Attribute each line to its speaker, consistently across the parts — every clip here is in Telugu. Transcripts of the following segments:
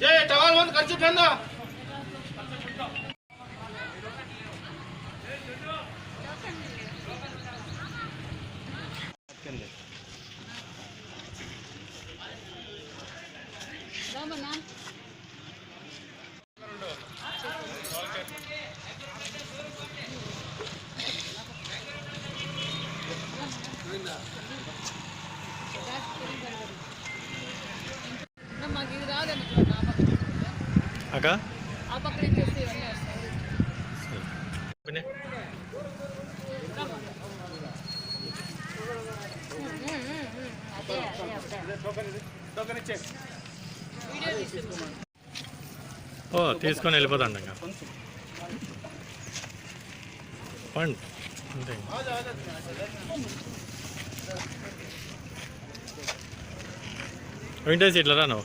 Speaker 1: जय टवाल बंद कर चुके
Speaker 2: ना
Speaker 1: Thank you.
Speaker 2: ఓ తీసుకొని వెళ్ళిపోతాండి ఇంకా. పండ్. అంతే. వెంకటేష్ ఇట్లా రా నువ్వు.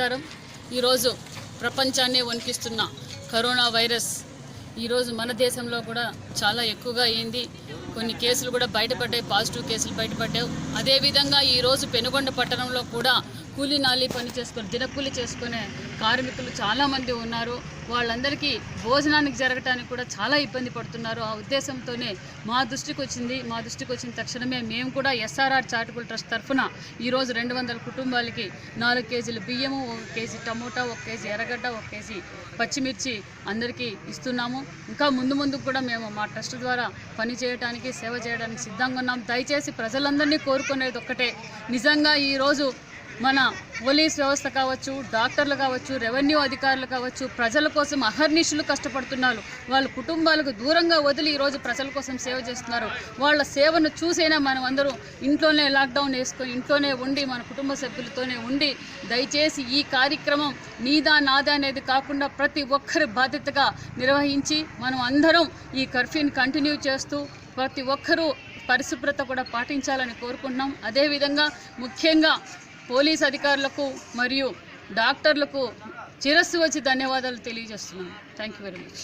Speaker 1: నమస్కారం. ఈరోజు ప్రపంచాన్నే వణికిస్తున్న కరోనా వైరస్ ఈరోజు మన దేశంలో కూడా చాలా ఎక్కువగా అయింది. కొన్ని కేసులు కూడా బయటపడ్డాయి పాజిటివ్ కేసులు బయటపడ్డాయి. అదేవిధంగా ఈరోజు పెనుగొండ పట్టణంలో కూడా కూలీ నాలి పని చేసుకొని దినకూలి చేసుకునే కార్మికులు చాలామంది ఉన్నారు. వాళ్ళందరికీ భోజనానికి జరగటానికి కూడా చాలా ఇబ్బంది పడుతున్నారు. ఆ ఉద్దేశంతోనే మా దృష్టికి వచ్చింది. మా దృష్టికి వచ్చిన తక్షణమే మేము కూడా ఎస్ఆర్ఆర్ చారిటబుల్ ట్రస్ట్ తరఫున ఈరోజు రెండు వందల కుటుంబాలకి నాలుగు కేజీలు బియ్యము ఒక కేజీ టమోటా ఒక కేజీ ఎర్రగడ్డ ఒక కేజీ పచ్చిమిర్చి అందరికీ ఇస్తున్నాము. ఇంకా ముందు ముందు కూడా మేము మా ట్రస్ట్ ద్వారా పని చేయడానికి సేవ చేయడానికి సిద్ధంగా ఉన్నాం. దయచేసి ప్రజలందరినీ కోరుకునేది ఒక్కటే. నిజంగా ఈరోజు మన పోలీస్ వ్యవస్థ కావచ్చు డాక్టర్లు కావచ్చు రెవెన్యూ అధికారులు కావచ్చు ప్రజల కోసం అహర్నిశలు కష్టపడుతున్నారు. వాళ్ళ కుటుంబాలకు దూరంగా వదిలి ఈరోజు ప్రజల కోసం సేవ చేస్తున్నారు. వాళ్ళ సేవను చూసైనా మనం అందరూ ఇంట్లోనే లాక్డౌన్ వేసుకొని ఇంట్లోనే ఉండి మన కుటుంబ సభ్యులతోనే ఉండి దయచేసి ఈ కార్యక్రమం నీదా నాదా అనేది కాకుండా ప్రతి ఒక్కరి బాధ్యతగా నిర్వహించి మనం అందరం ఈ కర్ఫ్యూని కంటిన్యూ చేస్తూ ప్రతి ఒక్కరూ పరిశుభ్రత కూడా పాటించాలని కోరుకుంటున్నాం. అదేవిధంగా ముఖ్యంగా పోలీస్ అధికారులకు మరియు డాక్టర్లకు చిరస్సు వచ్చి ధన్యవాదాలు తెలియజేస్తున్నాను. Thank you very much